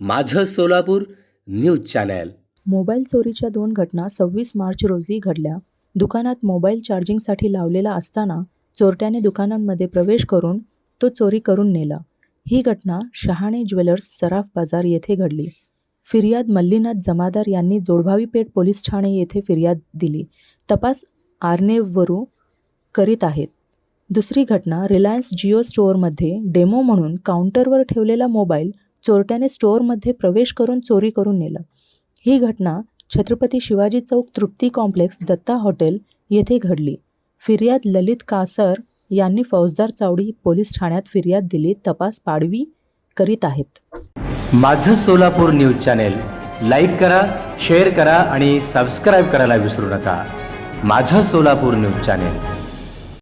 माझं Solapur news channel. Mobile चोरीच्या दोन घटना सव्वीस मार्च रोजी घडल्या. दुकानात मोबाईल चार्जिंगसाठी लावलेला असताना चोरट्याने दुकानांमध्ये प्रवेश करून तो चोरी करून नेला. ही घटना शहाणे ज्वेलर्स सराफ बाजार येथे घडली. फिर्याद मल्लीनाथ जमादार यांनी जोडभावी पेठ पोलीस ठाणे येथे फिर्याद दिली. तपास आर्नेवरू करीत आहेत. दुसरी घटना रिलायन्स जिओ स्टोअरमध्ये डेमो म्हणून काउंटरवर ठेवलेला मोबाईल चोरट्याने स्टोअरमध्ये प्रवेश करून चोरी करून नेलं. ही घटना छत्रपती शिवाजी चौक तृप्ती कॉम्प्लेक्स दत्ता हॉटेल येथे घडली. फिर्याद ललित कासर यांनी फौजदार चावडी पोलीस ठाण्यात फिर्याद दिली तपास पाडवी करीत आहेत. माझं सोलापूर न्यूज चॅनेल लाईक करा शेअर करा आणि सबस्क्राईब करायला विसरू नका. माझं सोलापूर न्यूज चॅनेल.